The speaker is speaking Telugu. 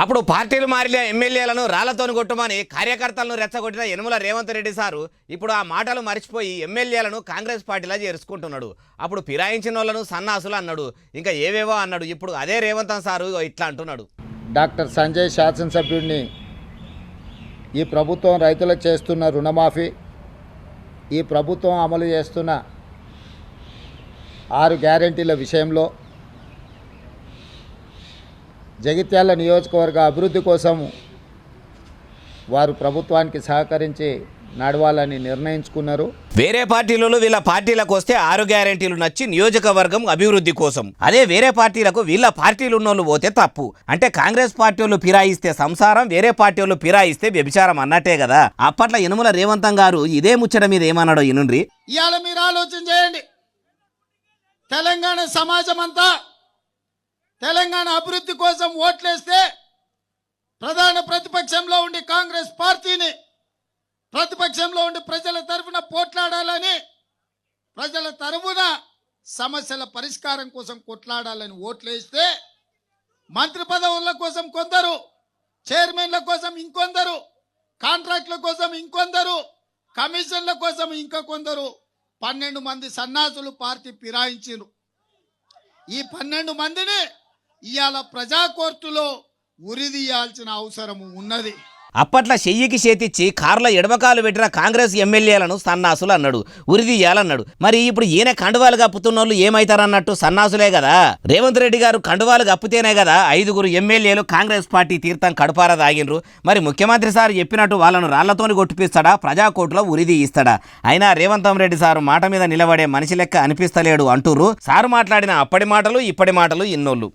అప్పుడు పార్టీలు మారిన ఎమ్మెల్యేలను రాళ్ళతోని కొట్టమని కార్యకర్తలను రెచ్చగొట్టిన యనుమల రేవంత్ రెడ్డి సారు ఇప్పుడు ఆ మాటలు మర్చిపోయి ఎమ్మెల్యేలను కాంగ్రెస్ పార్టీలా చేరుచుకుంటున్నాడు అప్పుడు ఫిరాయించిన వాళ్ళను సన్నాసులు అన్నాడు. ఇంకా ఏవేవో అన్నాడు. ఇప్పుడు అదే రేవంత్ సారు ఇట్లా అంటున్నాడు. డాక్టర్ సంజయ్ శాసనసభ్యుడిని ఈ ప్రభుత్వం రైతులకు చేస్తున్న రుణమాఫీ ఈ ప్రభుత్వం అమలు చేస్తున్న ఆరు గ్యారెంటీల విషయంలో జగిత్యాల నియోజకవర్గ అభివృద్ధి కోసం వారు ప్రభుత్వానికి సహకరించి నడవాలని నిర్ణయించుకున్నారు. వేరే పార్టీలలో వీళ్ళ పార్టీలకు వస్తే ఆరు గ్యారెంటీలు నచ్చి నియోజకవర్గం అభివృద్ధి కోసం. అదే వేరే పార్టీలకు వీళ్ళ పార్టీలు ఉన్నోళ్ళు పోతే తప్పు. అంటే కాంగ్రెస్ పార్టీ వాళ్ళు ఫిరాయిస్తే సంసారం వేరే పార్టీ వాళ్ళు ఫిరాయిస్తే వ్యభిచారం అన్నట్టే కదా. అప్పట్లో యనుమల రేవంతం గారు ఇదే ముచ్చట మీద ఏమన్నాడో ఇనుండ్రి? ఇవాళ మీరు ఆలోచన చేయండి. తెలంగాణ సమాజం అంతా తెలంగాణ అభివృద్ధి కోసం ఓట్లేస్తే ప్రధాన ప్రతిపక్షంలో ఉండి కాంగ్రెస్ పార్టీని ప్రతిపక్షంలో ఉండి ప్రజల తరఫున పోట్లాడాలని ప్రజల తరఫున సమస్యల పరిష్కారం కోసం కొట్లాడాలని ఓట్లేస్తే మంత్రి పదవుల కోసం కొందరు చైర్మన్ల కోసం ఇంకొందరు కాంట్రాక్ట్ల కోసం ఇంకొందరు కమిషన్ల కోసం ఇంకా కొందరు పన్నెండు మంది సన్నాసులు పార్టీ ఫిరాయించారు ఈ పన్నెండు మందిని ఇవాళ ప్రజాకోర్టులో ఉరిదీయాల్సిన అవసరం ఉన్నది. అప్పట్లో చెయ్యికి చేతిచ్చి కార్ల ఎడమకాలు పెట్టిన కాంగ్రెస్ ఎమ్మెల్యేలను సన్నాసులు అన్నాడు. ఉరిదీయాలన్నాడు మరి ఇప్పుడు ఈయన కండువాలు కప్పుతున్న వాళ్ళు ఏమైతారన్నట్టు సన్నాసులే కదా. రేవంత్ రెడ్డి గారు కండువాలు కప్పితేనే కదా ఐదుగురు ఎమ్మెల్యేలు కాంగ్రెస్ పార్టీ తీర్థం కడుపార దాగినరు మరి ముఖ్యమంత్రి సార్ చెప్పినట్టు వాళ్ళను రాళ్ళతోని కొట్టిపిస్తాడా? ప్రజాకోర్టులో ఉరిదీయిస్తాడా ఇస్తాడా అయినా రేవంత్ రెడ్డి సారు మాట మీద నిలబడే మనిషి లెక్క అనిపిస్తలేడు అంటూరు సారు మాట్లాడిన అప్పటి మాటలు ఇప్పటి మాటలు ఇన్నోళ్ళు.